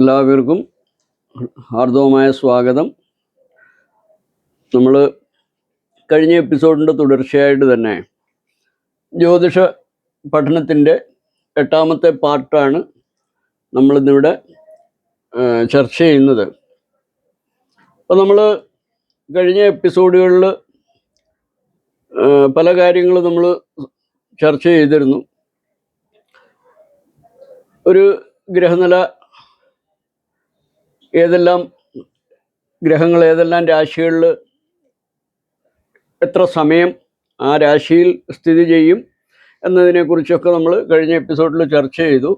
എല്ലാവർക്കും ഹാർദവമായ സ്വാഗതം. നമ്മൾ കഴിഞ്ഞ എപ്പിസോഡിന്റെ തുടർച്ചയായിട്ട് തന്നെ ജ്യോതിഷ പഠനത്തിന്റെ എട്ടാമത്തെ പാർട്ടാണ് നമ്മളിന്നിവിടെ ചർച്ച ചെയ്യുന്നത്. അപ്പോൾ നമ്മൾ കഴിഞ്ഞ എപ്പിസോഡുകളിൽ പല കാര്യങ്ങളും നമ്മൾ ചർച്ച ചെയ്തിരുന്നു. ഒരു ഗ്രഹനില ഏതെല്ലാം ഗ്രഹങ്ങൾ ഏതെല്ലാം രാശികളിൽ എത്ര സമയം ആ രാശിയിൽ സ്ഥിതി ചെയ്യും എന്നതിനെക്കുറിച്ചൊക്കെ നമ്മൾ കഴിഞ്ഞ എപ്പിസോഡിൽ ചർച്ച ചെയ്തു.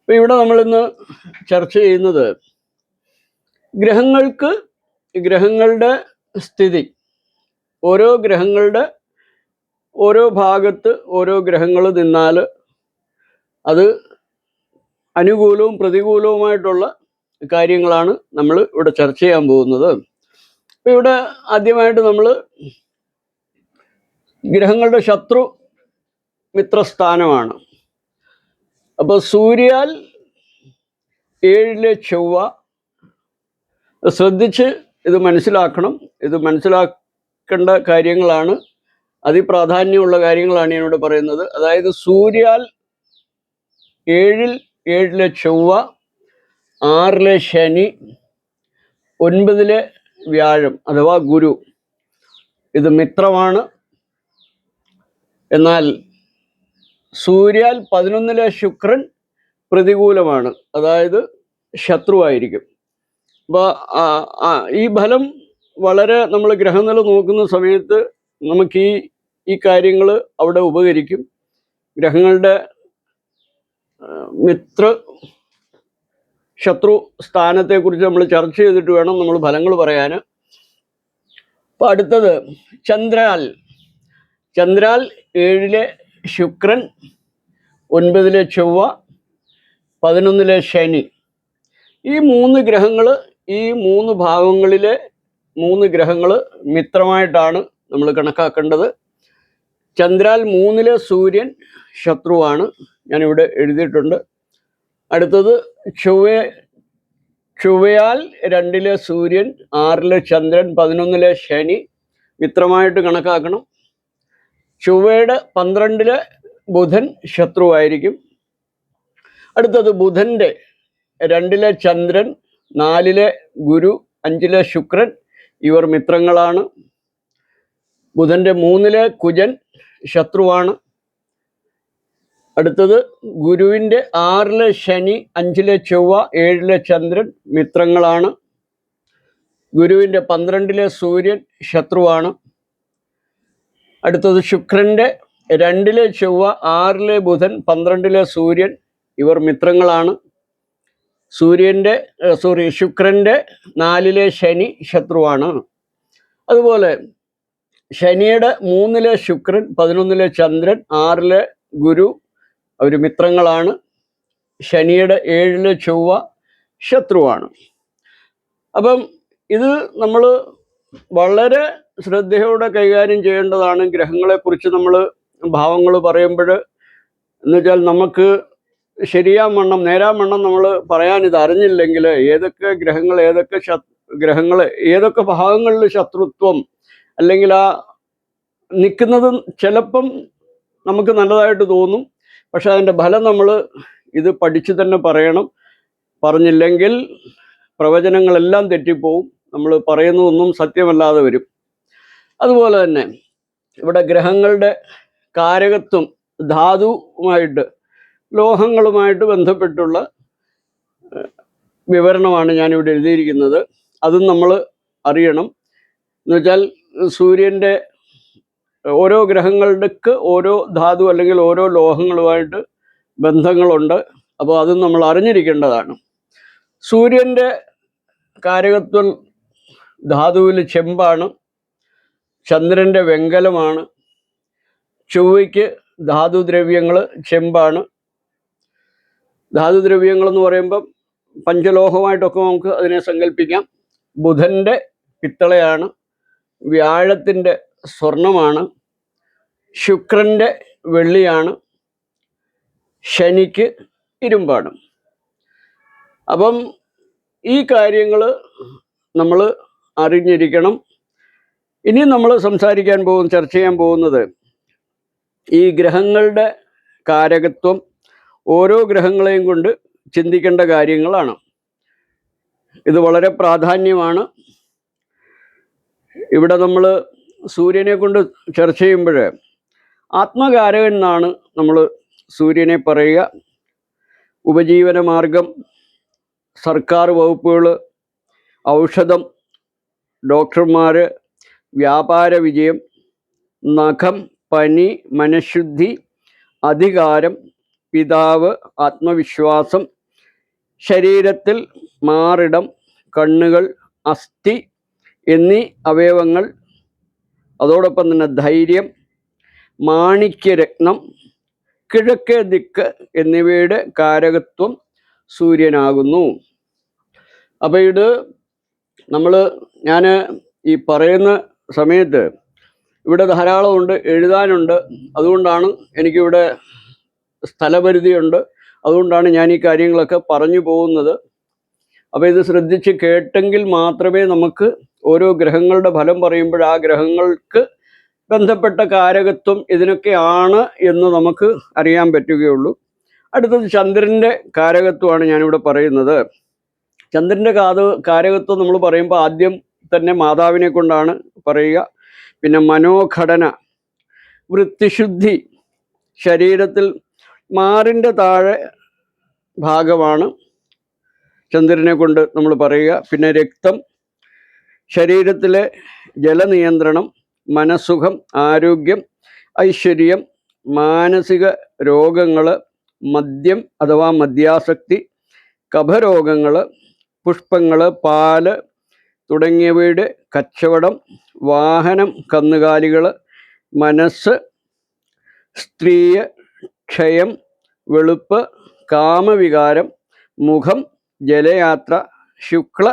അപ്പോൾ ഇവിടെ നമ്മളിന്ന് ചർച്ച ചെയ്യുന്നത് ഗ്രഹങ്ങൾക്ക് ഗ്രഹങ്ങളുടെ സ്ഥിതി. ഓരോ ഗ്രഹങ്ങളുടെ ഓരോ ഭാഗത്ത് ഓരോ ഗ്രഹങ്ങൾ നിന്നാൽ അത് അനുകൂലവും പ്രതികൂലവുമായിട്ടുള്ള കാര്യങ്ങളാണ് നമ്മൾ ഇവിടെ ചർച്ച ചെയ്യാൻ പോകുന്നത്. അപ്പൊ ഇവിടെ ആദ്യമായിട്ട് നമ്മൾ ഗ്രഹങ്ങളുടെ ശത്രു മിത്രസ്ഥാനമാണ്. അപ്പോൾ സൂര്യാൽ ഏഴിലെ ചൊവ്വ. ശ്രദ്ധിച്ച് ഇത് മനസ്സിലാക്കണം. ഇത് മനസ്സിലാക്കേണ്ട കാര്യങ്ങളാണ്. അതിപ്രാധാന്യമുള്ള കാര്യങ്ങളാണ് ഞാനിവിടെ പറയുന്നത്. അതായത് സൂര്യാൽ ഏഴിൽ ഏഴിലെ ചൊവ്വ ആറിലെ ശനി ഒൻപതിലെ വ്യാഴം അഥവാ ഗുരു. ഇത് മിത്രമാണ്. എന്നാൽ സൂര്യാൽ പതിനൊന്നിലെ ശുക്രൻ പ്രതികൂലമാണ്. അതായത് ശത്രുവായിരിക്കും. അപ്പോൾ ഈ ഫലം വളരെ നമ്മൾ ഗ്രഹനില നോക്കുന്ന സമയത്ത് നമുക്ക് ഈ ഈ കാര്യങ്ങൾ അവിടെ ഉപകരിക്കും. ഗ്രഹങ്ങളുടെ മിത്ര ശത്രു സ്ഥാനത്തെക്കുറിച്ച് നമ്മൾ ചർച്ച ചെയ്തിട്ട് വേണം നമ്മൾ ഫലങ്ങൾ പറയാൻ. അപ്പോൾ അടുത്തത് ചന്ദ്രാൽ. ചന്ദ്രാൽ ഏഴിലെ ശുക്രൻ ഒൻപതിലെ ചൊവ്വ പതിനൊന്നിലെ ശനി. ഈ മൂന്ന് ഗ്രഹങ്ങൾ ഈ മൂന്ന് ഭാഗങ്ങളിലെ മൂന്ന് ഗ്രഹങ്ങൾ മിത്രമായിട്ടാണ് നമ്മൾ കണക്കാക്കേണ്ടത്. ചന്ദ്രാൽ മൂന്നിലെ സൂര്യൻ ശത്രുവാണ്. ഞാനിവിടെ എഴുതിയിട്ടുണ്ട്. അടുത്തത് ചൊവ്വ ചൊവ്വയാൽ രണ്ടിലെ സൂര്യൻ ആറിലെ ചന്ദ്രൻ പതിനൊന്നിലെ ശനി. മിത്രമായിട്ട് കണക്കാക്കണം. ചൊവ്വയുടെ പന്ത്രണ്ടിലെ ബുധൻ ശത്രുവായിരിക്കും അടുത്തത് ബുധന്റെ രണ്ടിലെ ചന്ദ്രൻ നാലിലെ ഗുരു അഞ്ചിലെ ശുക്രൻ. ഇവർ മിത്രങ്ങളാണ്. ബുധന്റെ മൂന്നിലെ കുജൻ ശത്രുവാണ്. അടുത്തത് ഗുരുവിന്റെ ആറിലെ ശനി അഞ്ചിലെ ചൊവ്വ ഏഴിലെ ചന്ദ്രൻ മിത്രങ്ങളാണ്. ഗുരുവിന്റെ പന്ത്രണ്ടിലെ സൂര്യൻ ശത്രുവാണ്. അടുത്തത് ശുക്രന്റെ രണ്ടിലെ ചൊവ്വ ആറിലെ ബുധൻ പന്ത്രണ്ടിലെ സൂര്യൻ ഇവർ മിത്രങ്ങളാണ്. സൂര്യന്റെ സോറി ശുക്രന്റെ നാലിലെ ശനി ശത്രുവാണ്. അതുപോലെ ശനിയുടെ മൂന്നിലെ ശുക്രൻ പതിനൊന്നിലെ ചന്ദ്രൻ ആറിലെ ഗുരു അവർ മിത്രങ്ങളാണ്. ശനിയുടെ ഏഴിലെ ചൊവ്വ ശത്രുവാണ്. അപ്പം ഇത് നമ്മൾ വളരെ ശ്രദ്ധയോടെ കൈകാര്യം ചെയ്യേണ്ടതാണ്. ഗ്രഹങ്ങളെക്കുറിച്ച് നമ്മൾ ഭാവങ്ങൾ പറയുമ്പോൾ എന്നുവെച്ചാൽ നമുക്ക് ശരിയാ വണ്ണം നേരാ വണ്ണം നമ്മൾ പറയാൻ ഇത് അറിഞ്ഞില്ലെങ്കിൽ ഏതൊക്കെ ഗ്രഹങ്ങൾ ഏതൊക്കെ ഗ്രഹങ്ങൾ ഏതൊക്കെ ഭാഗങ്ങളിൽ ശത്രുത്വം അല്ലെങ്കിൽ ആ നിൽക്കുന്നത് ചിലപ്പം നമുക്ക് നല്ലതായിട്ട് തോന്നും. പക്ഷെ അതിന്റെ ഫലം നമ്മൾ ഇത് പഠിച്ച് തന്നെ പറയണം. പറഞ്ഞില്ലെങ്കിൽ പ്രവചനങ്ങളെല്ലാം തെറ്റിപ്പോവും. നമ്മൾ പറയുന്നതൊന്നും സത്യമല്ലാതെ വരും. അതുപോലെ തന്നെ ഇവിടെ ഗ്രഹങ്ങളുടെ കാരകത്വം ധാതുവുമായിട്ട് ലോഹങ്ങളുമായിട്ട് ബന്ധപ്പെട്ടുള്ള വിവരണമാണ് ഞാനിവിടെ എഴുതിയിരിക്കുന്നത്. അതും നമ്മൾ അറിയണം. എന്നുവെച്ചാൽ സൂര്യന്റെ ഓരോ ഗ്രഹങ്ങളുടെക്ക് ഓരോ ധാതു അല്ലെങ്കിൽ ഓരോ ലോഹങ്ങളുമായിട്ട് ബന്ധങ്ങളുണ്ട്. അപ്പോൾ അതും നമ്മൾ അറിഞ്ഞിരിക്കേണ്ടതാണ്. സൂര്യന്റെ കാരകത്വം ധാതുവിൽ ചെമ്പാണ്. ചന്ദ്രന്റെ വെങ്കലമാണ്. ചൊവ്വയ്ക്ക് ധാതുദ്രവ്യങ്ങൾ ചെമ്പാണ്. ധാതുദ്രവ്യങ്ങൾ എന്ന് പറയുമ്പം പഞ്ചലോഹമായിട്ടൊക്കെ നമുക്ക് അതിനെ സങ്കല്പിക്കാം ബുധന്റെ പിത്തളയാണ്. വ്യാഴത്തിന്റെ സ്വർണമാണ്. ശുക്രന്റെ വെള്ളിയാണ്. ശനിക്ക് ഇരുമ്പാണ് അപ്പം ഈ കാര്യങ്ങൾ നമ്മൾ അറിഞ്ഞിരിക്കണം. ഇനി നമ്മൾ സംസാരിക്കാൻ പോകുന്ന ചർച്ച ചെയ്യാൻ പോകുന്നത് ഈ ഗ്രഹങ്ങളുടെ കാരകത്വം ഓരോ ഗ്രഹങ്ങളെയും കൊണ്ട് ചിന്തിക്കേണ്ട കാര്യങ്ങളാണ്. ഇത് വളരെ പ്രാധാന്യമാണ്. ഇവിടെ നമ്മൾ സൂര്യനെ കൊണ്ട് ചർച്ച ചെയ്യുമ്പോൾ ആത്മകാരകൻ എന്നാണ് നമ്മൾ സൂര്യനെ പറയുക. ഉപജീവന മാർഗം സർക്കാർ വകുപ്പുകൾ ഔഷധം ഡോക്ടർമാർ വ്യാപാര വിജയം നഖം പനി മനഃശുദ്ധി അധികാരം പിതാവ് ആത്മവിശ്വാസം ശരീരത്തിൽ മാറിടം കണ്ണുകൾ അസ്ഥി എന്നീ അവയവങ്ങൾ അതോടൊപ്പം തന്നെ ധൈര്യം മാണിക്യരത്നം കിഴക്കേ ദിക്ക് എന്നിവയുടെ കാരകത്വം സൂര്യനാകുന്നു. അപ്പോൾ ഇത് നമ്മൾ ഞാൻ ഈ പറയുന്ന സമയത്ത് ഇവിടെ ധാരാളമുണ്ട് എഴുതാനുണ്ട്. അതുകൊണ്ടാണ് എനിക്കിവിടെ സ്ഥലപരിധിയുണ്ട്. അതുകൊണ്ടാണ് ഞാൻ ഈ കാര്യങ്ങളൊക്കെ പറഞ്ഞു പോകുന്നത്. അപ്പോൾ ഇത് ശ്രദ്ധിച്ച് കേട്ടെങ്കിൽ മാത്രമേ നമുക്ക് ഓരോ ഗ്രഹങ്ങളുടെ ഫലം പറയുമ്പോൾ ആ ഗ്രഹങ്ങൾക്ക് ബന്ധപ്പെട്ട കാരകത്വം ഇതിനൊക്കെയാണ് എന്ന് നമുക്ക് അറിയാൻ പറ്റുകയുള്ളൂ. അടുത്തത് ചന്ദ്രന്റെ കാരകത്വമാണ് ഞാനിവിടെ പറയുന്നത്. ചന്ദ്രന്റെ കാത കാരകത്വം നമ്മൾ പറയുമ്പോൾ ആദ്യം തന്നെ മാതാവിനെ കൊണ്ടാണ് പറയുക. പിന്നെ മനോഘടന വൃത്തിശുദ്ധി ശരീരത്തിൽ മാറിന്റെ താഴെ ഭാഗമാണ്. ചന്ദ്രനെ കൊണ്ട് നമ്മൾ പറയുക. പിന്നെ രക്തം ശരീരത്തിലെ ജലനിയന്ത്രണം മനസ്സുഖം ആരോഗ്യം ഐശ്വര്യം മാനസിക രോഗങ്ങൾ മദ്യം അഥവാ മദ്യാസക്തി കഫരോഗങ്ങൾ പുഷ്പങ്ങൾ പാൽ തുടങ്ങിയവയുടെ കച്ചവടം വാഹനം കന്നുകാലികൾ മനസ്സ് സ്ത്രീയ ക്ഷയം വെളുപ്പ് കാമവികാരം മുഖം ജലയാത്ര ശുക്ല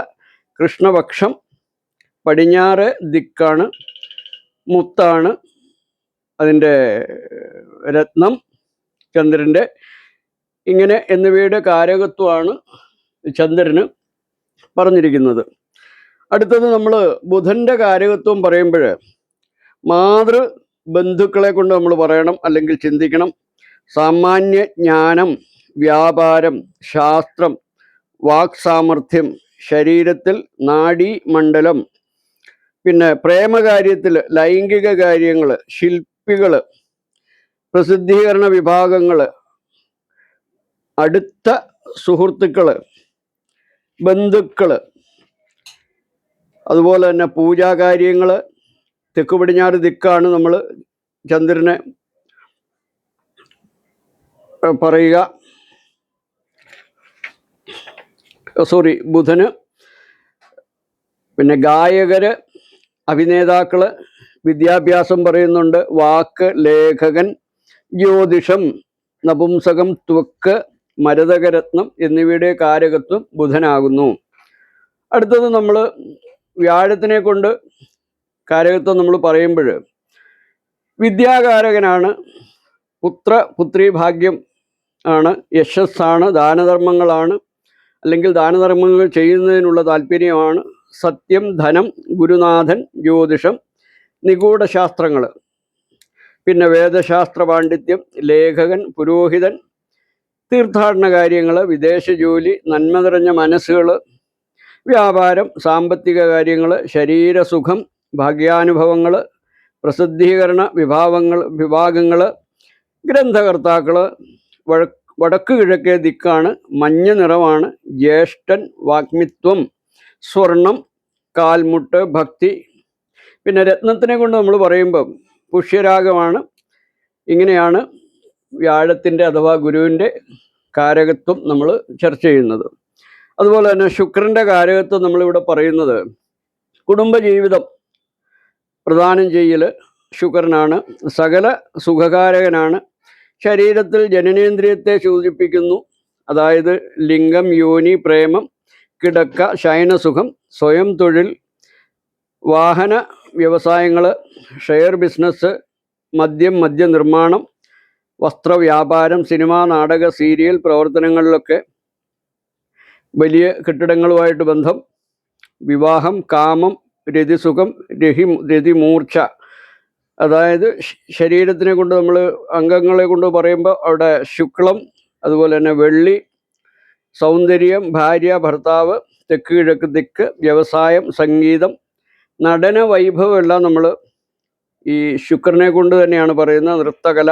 കൃഷ്ണപക്ഷം പടിഞ്ഞാറ് ദിക്കാണ് മുത്താണ് അതിന്റെ രത്നം ചന്ദ്രന്റെ ഇങ്ങനെ എന്നിവയുടെ കാരകത്വമാണ് ചന്ദ്രന് പറഞ്ഞിരിക്കുന്നത്. അടുത്തത് നമ്മൾ ബുധന്റെ കാരകത്വം പറയുമ്പോൾ മാതൃ ബന്ധുക്കളെ കൊണ്ട് നമ്മൾ പറയണം അല്ലെങ്കിൽ ചിന്തിക്കണം. സാമാന്യ ജ്ഞാനം വ്യാപാരം ശാസ്ത്രം വാക് സാമർഥ്യം ശരീരത്തിൽ നാഡീമണ്ഡലം പിന്നെ പ്രേമകാര്യത്തിൽ ലൈംഗിക കാര്യങ്ങൾ ശില്പികൾ പ്രസിദ്ധീകരണ വിഭാഗങ്ങൾ അടുത്ത സുഹൃത്തുക്കൾ ബന്ധുക്കൾ അതുപോലെ തന്നെ പൂജാകാര്യങ്ങൾ തെക്ക് പടിഞ്ഞാറ് ദിക്കാണ് നമ്മൾ ചന്ദ്രനെ പറയുക. സോറി ബുധന് പിന്നെ ഗായകർ അഭിനേതാക്കൾ വിദ്യാഭ്യാസം പറയുന്നുണ്ട് വാക്ക് ലേഖകൻ ജ്യോതിഷം നപുംസകം ത്വക്ക് മരതകരത്നം എന്നിവയുടെ കാരകത്വം ബുധനാകുന്നു. അടുത്തത് നമ്മൾ വ്യാഴത്തിനെ കൊണ്ട് കാരകത്വം നമ്മൾ പറയുമ്പോൾ വിദ്യാകാരകനാണ് പുത്ര പുത്രി ഭാഗ്യം ആണ് യശസ്സാണ് ദാനധർമ്മങ്ങളാണ് അല്ലെങ്കിൽ ദാനധർമ്മങ്ങൾ ചെയ്യുന്നതിനുള്ള താല്പര്യമാണ് സത്യം ധനം ഗുരുനാഥൻ ജ്യോതിഷം നിഗൂഢശാസ്ത്രങ്ങൾ. പിന്നെ വേദശാസ്ത്ര പാണ്ഡിത്യം ലേഖകൻ പുരോഹിതൻ തീർത്ഥാടന കാര്യങ്ങൾ വിദേശ ജോലി നന്മ നിറഞ്ഞ മനസ്സുകൾ വ്യാപാരം സാമ്പത്തിക കാര്യങ്ങൾ ശരീരസുഖം ഭാഗ്യാനുഭവങ്ങൾ പ്രസിദ്ധീകരണ വിഭാവങ്ങൾ വിഭാഗങ്ങൾ ഗ്രന്ഥകർത്താക്കൾ വഴ വടക്ക് കിഴക്കേ ദിക്കാണ് മഞ്ഞ നിറമാണ് ജ്യേഷ്ഠൻ വാഗ്മിത്വം സ്വർണം കാൽമുട്ട് ഭക്തി. പിന്നെ രത്നത്തിനെ കൊണ്ട് നമ്മൾ പറയുമ്പം പുഷ്യരാഗമാണ്. ഇങ്ങനെയാണ് വ്യാഴത്തിന്റെ അഥവാ ഗുരുവിന്റെ കാരകത്വം നമ്മൾ ചർച്ച ചെയ്യുന്നത്. അതുപോലെ തന്നെ ശുക്രന്റെ കാരകത്വം നമ്മളിവിടെ പറയുന്നത് കുടുംബജീവിതം പ്രദാനം ചെയ്യൽ ശുക്രനാണ് സകല സുഖകാരകനാണ് ശരീരത്തിൽ ജനനേന്ദ്രിയത്തെ സൂചിപ്പിക്കുന്നു. അതായത് ലിംഗം യോനി പ്രേമം കിടക്ക ശയനസുഖം സ്വയം തൊഴിൽ വാഹന വ്യവസായങ്ങൾ ഷെയർ ബിസിനസ് മദ്യം മദ്യനിർമ്മാണം വസ്ത്രവ്യാപാരം സിനിമ നാടക സീരിയൽ പ്രവർത്തനങ്ങളിലൊക്കെ വലിയ കെട്ടിടങ്ങളുമായിട്ട് ബന്ധം. വിവാഹം കാമം രതിസുഖം രഹി രതിമൂർച്ച അതായത് ശരീരത്തിനെ കൊണ്ട് നമ്മൾ അംഗങ്ങളെ കൊണ്ട് പറയുമ്പോൾ അവിടെ ശുക്ലം അതുപോലെ തന്നെ വെള്ളി സൗന്ദര്യം ഭാര്യ ഭർത്താവ് തെക്ക് കിഴക്ക് ദിക്ക് വ്യവസായം സംഗീതം നടന വൈഭവം എല്ലാം നമ്മൾ ഈ ശുക്രനെ കൊണ്ട് തന്നെയാണ് പറയുന്നത് നൃത്തകല.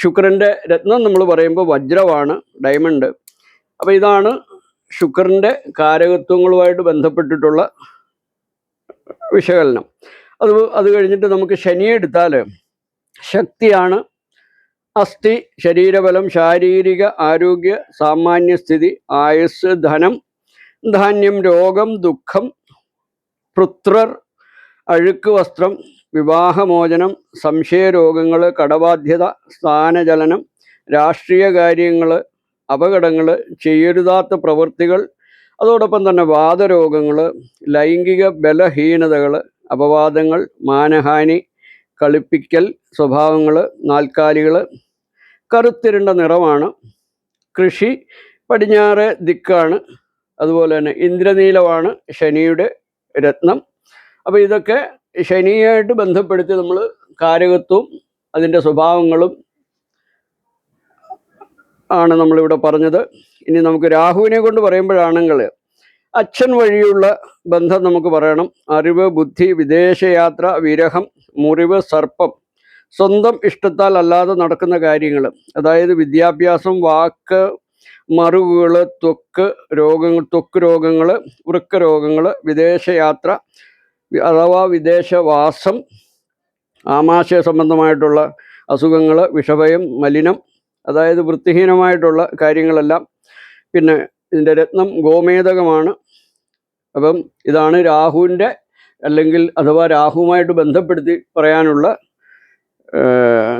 ശുക്രന്റെ രത്നം നമ്മൾ പറയുമ്പോൾ വജ്രമാണ് ഡയമണ്ട്. അപ്പോൾ ഇതാണ് ശുക്രന്റെ കാരകത്വങ്ങളുമായിട്ട് ബന്ധപ്പെട്ടിട്ടുള്ള വിശകലനം. അത് അത് കഴിഞ്ഞിട്ട് നമുക്ക് ശനി എടുത്താൽ ശക്തിയാണ്. അസ്ഥി ശരീരബലം ശാരീരിക ആരോഗ്യ സാമാന്യസ്ഥിതി ആയുസ് ധനം ധാന്യം രോഗം ദുഃഖം പുത്രർ അഴുക്ക് വസ്ത്രം വിവാഹമോചനം സംശയരോഗങ്ങൾ കടബാധ്യത സ്ഥാനചലനം രാഷ്ട്രീയ കാര്യങ്ങൾ അപകടങ്ങൾ ചെയ്യരുതാത്ത പ്രവൃത്തികൾ അതോടൊപ്പം തന്നെ വാദരോഗങ്ങൾ ലൈംഗിക ബലഹീനതകൾ അപവാദങ്ങൾ മാനഹാനി കളിപ്പിക്കൽ സ്വഭാവങ്ങൾ നാൽക്കാലികൾ കറുത്തിരുണ്ട നിറമാണ് കൃഷി പടിഞ്ഞാറ് ദിക്കാണ് അതുപോലെ തന്നെ ഇന്ദ്രനീലമാണ് ശനിയുടെ രത്നം. അപ്പോൾ ഇതൊക്കെ ശനിയായിട്ട് ബന്ധപ്പെടുത്തി നമ്മൾ കാരകത്വവും അതിന്റെ സ്വഭാവങ്ങളും ആണ് നമ്മളിവിടെ പറഞ്ഞത്. ഇനി നമുക്ക് രാഹുവിനെ കൊണ്ട് പറയുമ്പോഴാണെങ്കിൽ അച്ഛൻ വഴിയുള്ള ബന്ധം നമുക്ക് പറയണം. അറിവ് ബുദ്ധി വിദേശയാത്ര വിരഹം മുറിവ് സർപ്പം സ്വന്തം ഇഷ്ടത്താൽ അല്ലാതെ നടക്കുന്ന കാര്യങ്ങൾ അതായത് വിദ്യാഭ്യാസം വാക്ക് മറുകുകൾ ത്വക്ക് രോഗങ്ങൾ ത്വക്ക് രോഗങ്ങൾ വൃക്ക രോഗങ്ങൾ വിദേശയാത്ര അഥവാ വിദേശവാസം ആമാശയ സംബന്ധമായിട്ടുള്ള അസുഖങ്ങൾ വിഷഭയം മലിനം അതായത് വൃത്തിഹീനമായിട്ടുള്ള കാര്യങ്ങളെല്ലാം. പിന്നെ ഇതിന്റെ രത്നം ഗോമേതകമാണ് അപ്പം ഇതാണ് രാഹുവിന്റെ അല്ലെങ്കിൽ അഥവാ രാഹുവുമായിട്ട് ബന്ധപ്പെടുത്തി പറയാനുള്ള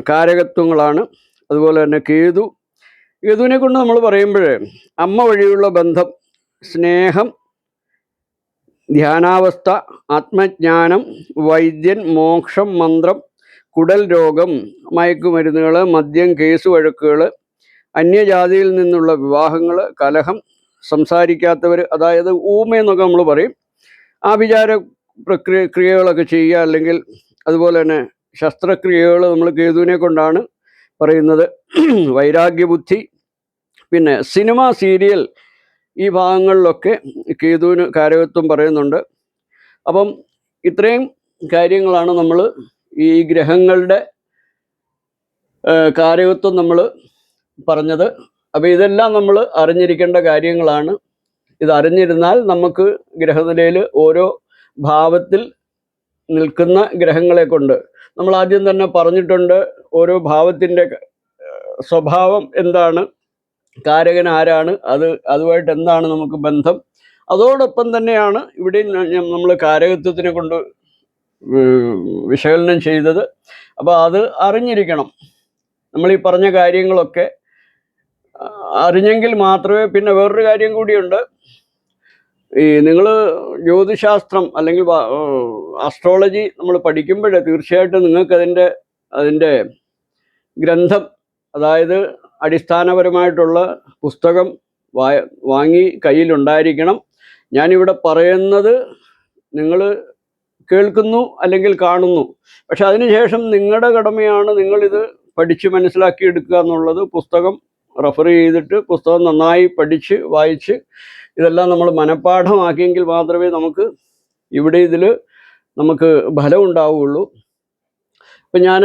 കാരകത്വങ്ങളാണ്. അതുപോലെ തന്നെ കേതു. കേതുവിനെ കൊണ്ട് നമ്മൾ പറയുമ്പോൾ അമ്മ വഴിയുള്ള ബന്ധം സ്നേഹം ധ്യാനാവസ്ഥ ആത്മജ്ഞാനം വൈദ്യൻ മോക്ഷം മന്ത്രം കുടൽ രോഗം മയക്കുമരുന്നുകൾ മദ്യം കേസ് വഴക്കുകൾ അന്യജാതിയിൽ നിന്നുള്ള വിവാഹങ്ങൾ കലഹം സംസാരിക്കാത്തവർ അതായത് ഊമയെന്നൊക്കെ നമ്മൾ പറയും. ആ വിചാര പ്രക്രിയ ക്രിയകളൊക്കെ ചെയ്യുക അല്ലെങ്കിൽ അതുപോലെ തന്നെ ശസ്ത്രക്രിയകൾ നമ്മൾ കേതുവിനെ കൊണ്ടാണ് പറയുന്നത്. വൈരാഗ്യബുദ്ധി പിന്നെ സിനിമ സീരിയൽ ഈ ഭാഗങ്ങളിലൊക്കെ കേതുവിന് കാരകത്വം പറയുന്നുണ്ട്. അപ്പം ഇത്രയും കാര്യങ്ങളാണ് നമ്മൾ ഈ ഗ്രഹങ്ങളുടെ കാരകത്വം നമ്മൾ പറഞ്ഞത്. അപ്പോൾ ഇതെല്ലാം നമ്മൾ അറിഞ്ഞിരിക്കേണ്ട കാര്യങ്ങളാണ്. ഇത് അറിഞ്ഞിരുന്നാൽ നമുക്ക് ഗ്രഹനിലയിൽ ഓരോ ഭാവത്തിൽ നിൽക്കുന്ന ഗ്രഹങ്ങളെ കൊണ്ട്. നമ്മൾ ആദ്യം തന്നെ പറഞ്ഞിട്ടുണ്ട് ഓരോ ഭാവത്തിന്റെ സ്വഭാവം എന്താണ് കാരകൻ ആരാണ് അത് അതുമായിട്ട് എന്താണ് നമുക്ക് ബന്ധം. അതോടൊപ്പം തന്നെയാണ് ഇവിടെ നമ്മൾ കാരകത്വത്തിനെ കൊണ്ട് വിശകലനം ചെയ്തത്. അപ്പോൾ അത് അറിഞ്ഞിരിക്കണം. നമ്മൾ ഈ പറഞ്ഞ കാര്യങ്ങളൊക്കെ അറിഞ്ഞെങ്കിൽ മാത്രമേ പിന്നെ വേറൊരു കാര്യം കൂടിയുണ്ട്. ഈ നിങ്ങൾ ജ്യോതിശാസ്ത്രം അല്ലെങ്കിൽ ആസ്ട്രോളജി നമ്മൾ പഠിക്കുമ്പോൾ തീർച്ചയായിട്ടും നിങ്ങൾക്ക് അതിന്റെ അതിന്റെ ഗ്രന്ഥം അതായത് അടിസ്ഥാനപരമായിട്ടുള്ള പുസ്തകം വായ വാങ്ങി കയ്യിലുണ്ടായിരിക്കണം ഞാനിവിടെ പറയുന്നത് നിങ്ങൾ കേൾക്കുന്നു അല്ലെങ്കിൽ കാണുന്നു. പക്ഷെ അതിനുശേഷം നിങ്ങളുടെ കടമയാണ് നിങ്ങളിത് പഠിച്ച് മനസ്സിലാക്കിയെടുക്കുക എന്നുള്ളത് പുസ്തകം റെഫർ ചെയ്തിട്ട് പുസ്തകം നന്നായി പഠിച്ച് വായിച്ച് ഇതെല്ലാം നമ്മൾ മനഃപ്പാഠമാക്കിയെങ്കിൽ മാത്രമേ നമുക്ക് ഇവിടെ ഇതിൽ നമുക്ക് ഫലം ഉണ്ടാവുകയുള്ളൂ. ഇപ്പം ഞാൻ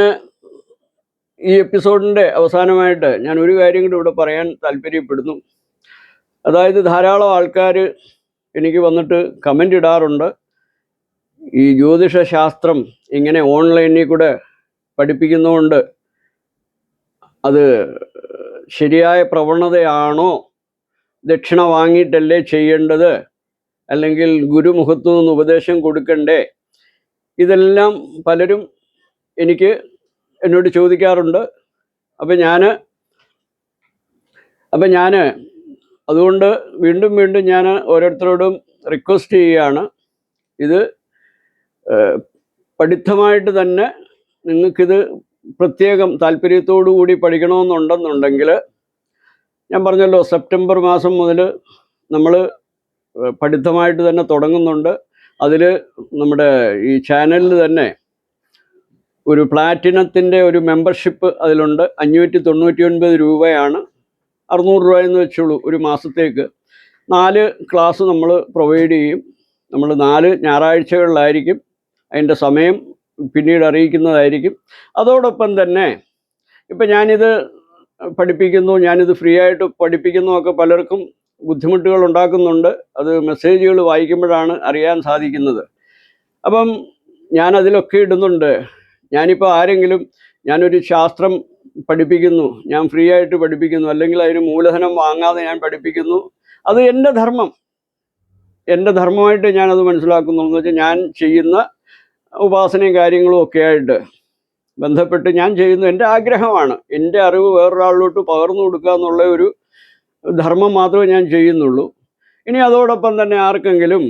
ഈ എപ്പിസോഡിന്റെ അവസാനമായിട്ട് ഞാൻ ഒരു കാര്യം കൂടി ഇവിടെ പറയാൻ താല്പര്യപ്പെടുന്നു. അതായത് ധാരാളം ആൾക്കാർ എനിക്ക് വന്നിട്ട് കമന്റ് ഇടാറുണ്ട്. ഈ ജ്യോതിഷ ശാസ്ത്രം ഇങ്ങനെ ഓൺലൈനിൽ കൂടെ പഠിപ്പിക്കുന്നതുകൊണ്ട് അത് ശരിയായ പ്രവണതയാണോ ദക്ഷിണ വാങ്ങിയിട്ടല്ലേ ചെയ്യേണ്ടത്? അല്ലെങ്കിൽ ഗുരുമുഖത്തു നിന്ന് ഉപദേശം കൊടുക്കണ്ടേ? ഇതെല്ലാം പലരും എനിക്ക് എന്നോട് ചോദിക്കാറുണ്ട്. അപ്പം ഞാൻ അപ്പം ഞാൻ അതുകൊണ്ട് വീണ്ടും വീണ്ടും ഞാൻ ഓരോരുത്തരോടും റിക്വസ്റ്റ് ചെയ്യുകയാണ്. ഇത് പഠിത്തമായിട്ട് തന്നെ നിങ്ങൾക്കിത് പ്രത്യേകം താല്പര്യത്തോടു കൂടി പഠിക്കണമെന്നുണ്ടെന്നുണ്ടെങ്കിൽ ഞാൻ പറഞ്ഞല്ലോ സെപ്റ്റംബർ മാസം മുതൽ നമ്മൾ പഠിത്തമായിട്ട് തന്നെ തുടങ്ങുന്നുണ്ട്. അതിൽ നമ്മുടെ ഈ ചാനലിൽ തന്നെ ഒരു പ്ലാറ്റിനത്തിന്റെ ഒരു മെമ്പർഷിപ്പ് അതിലുണ്ട്. അഞ്ഞൂറ്റി തൊണ്ണൂറ്റി ഒൻപത് രൂപയാണ്. അറുന്നൂറ് രൂപ എന്ന് വെച്ചുള്ളൂ ഒരു മാസത്തേക്ക്. നാല് ക്ലാസ് നമ്മൾ പ്രൊവൈഡ് ചെയ്യും. നമ്മൾ നാല് ഞായറാഴ്ചകളിലായിരിക്കും അതിന്റെ സമയം പിന്നീട് അറിയിക്കുന്നതായിരിക്കും. അതോടൊപ്പം തന്നെ ഇപ്പം ഞാനിത് പഠിപ്പിക്കുന്നു ഞാനിത് ഫ്രീ ആയിട്ട് പഠിപ്പിക്കുന്നു ഒക്കെ പലർക്കും ബുദ്ധിമുട്ടുകൾ ഉണ്ടാക്കുന്നുണ്ട്. അത് മെസ്സേജുകൾ വായിക്കുമ്പോഴാണ് അറിയാൻ സാധിക്കുന്നത്. അപ്പം ഞാൻ അതിലൊക്കെ ഇടുന്നുണ്ട്. ഞാനിപ്പോൾ ആരെങ്കിലും ഞാനൊരു ശാസ്ത്രം പഠിപ്പിക്കുന്നു ഞാൻ ഫ്രീ ആയിട്ട് പഠിപ്പിക്കുന്നു അല്ലെങ്കിൽ അതിന് മൂലധനം വാങ്ങാതെ ഞാൻ പഠിപ്പിക്കുന്നു അത് എന്റെ ധർമ്മം. എന്റെ ധർമ്മമായിട്ട് ഞാനത് മനസ്സിലാക്കുന്നു. എന്ന് വെച്ചാൽ ഞാൻ ചെയ്യുന്ന ഉപാസനയും കാര്യങ്ങളും ഒക്കെ ആയിട്ട് ബന്ധപ്പെട്ട് ഞാൻ ചെയ്യുന്ന എന്റെ ആഗ്രഹമാണ്. എന്റെ അറിവ് വേറൊരാളിലോട്ട് പകർന്നു കൊടുക്കുക എന്നുള്ള ഒരു ധർമ്മം മാത്രമേ ഞാൻ ചെയ്യുന്നുള്ളൂ. ഇനി അതോടൊപ്പം തന്നെ ആർക്കെങ്കിലും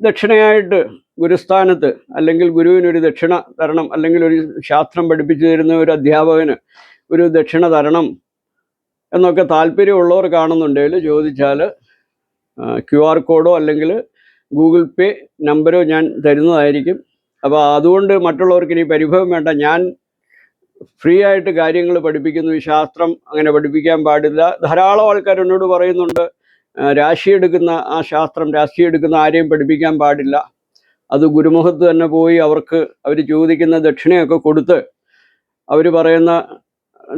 ദക്ഷിണയായിട്ട് ഗുരുസ്ഥാനത്ത് അല്ലെങ്കിൽ ഗുരുവിനൊരു ദക്ഷിണ തരണം അല്ലെങ്കിൽ ഒരു ശാസ്ത്രം പഠിപ്പിച്ചു തരുന്ന ഒരു അധ്യാപകന് ഒരു ദക്ഷിണ തരണം എന്നൊക്കെ താല്പര്യമുള്ളവർ കാണുന്നുണ്ടെങ്കിൽ ചോദിച്ചാൽ ക്യു ആർ കോഡോ അല്ലെങ്കിൽ ഗൂഗിൾ പേ നമ്പരോ ഞാൻ തരുന്നതായിരിക്കും. അപ്പോൾ അതുകൊണ്ട് മറ്റുള്ളവർക്ക് ഇനി പരിഭവം വേണ്ട. ഞാൻ ഫ്രീ ആയിട്ട് കാര്യങ്ങൾ പഠിപ്പിക്കുന്നു. ശാസ്ത്രം അങ്ങനെ പഠിപ്പിക്കാൻ പാടില്ല. ധാരാളം ആൾക്കാർ എന്നോട് പറയുന്നുണ്ട് രാശി എടുക്കുന്ന ആ ശാസ്ത്രം രാശി എടുക്കുന്ന ആരെയും പഠിപ്പിക്കാൻ പാടില്ല. അത് ഗുരുമുഖത്ത് തന്നെ പോയി അവർക്ക് അവർ ചോദിക്കുന്ന ദക്ഷിണയൊക്കെ കൊടുത്ത് അവർ പറയുന്ന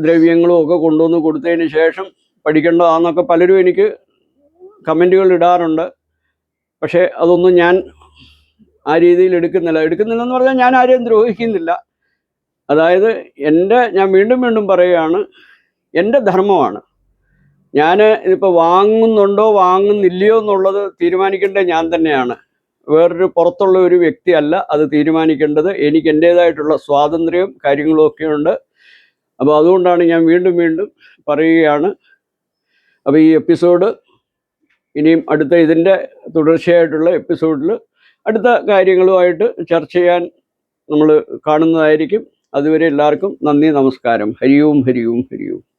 ദ്രവ്യങ്ങളും ഒക്കെ കൊണ്ടുവന്ന് കൊടുത്തതിന് ശേഷം പഠിക്കേണ്ടതാണെന്നൊക്കെ പലരും എനിക്ക് കമന്റുകൾ ഇടാറുണ്ട്. പക്ഷേ അതൊന്നും ഞാൻ ആ രീതിയിൽ എടുക്കുന്നില്ല. എടുക്കുന്നില്ലെന്ന് പറഞ്ഞാൽ ഞാൻ ആരെയും ദ്രോഹിക്കുന്നില്ല. അതായത് എന്റെ ഞാൻ വീണ്ടും വീണ്ടും പറയുകയാണ് എന്റെ ധർമ്മമാണ്. ഞാൻ ഇതിപ്പോൾ വാങ്ങുന്നുണ്ടോ വാങ്ങുന്നില്ലയോ എന്നുള്ളത് തീരുമാനിക്കേണ്ടത് ഞാൻ തന്നെയാണ്. വേറൊരു പുറത്തുള്ള ഒരു വ്യക്തിയല്ല അത് തീരുമാനിക്കേണ്ടത്. എനിക്ക് എന്റേതായിട്ടുള്ള സ്വാതന്ത്ര്യവും കാര്യങ്ങളും ഉണ്ട്. അപ്പോൾ അതുകൊണ്ടാണ് ഞാൻ വീണ്ടും വീണ്ടും പറയുകയാണ്. അപ്പോൾ ഈ എപ്പിസോഡ് ഇനിയും അടുത്ത ഇതിന്റെ തുടർച്ചയായിട്ടുള്ള എപ്പിസോഡിൽ അടുത്ത കാര്യങ്ങളുമായിട്ട് ചർച്ച ചെയ്യാൻ നമ്മൾ കാണുന്നതായിരിക്കും. അതുവരെ എല്ലാവർക്കും നന്ദി നമസ്കാരം. ഹരിയും ഹരിയും ഹരിയും.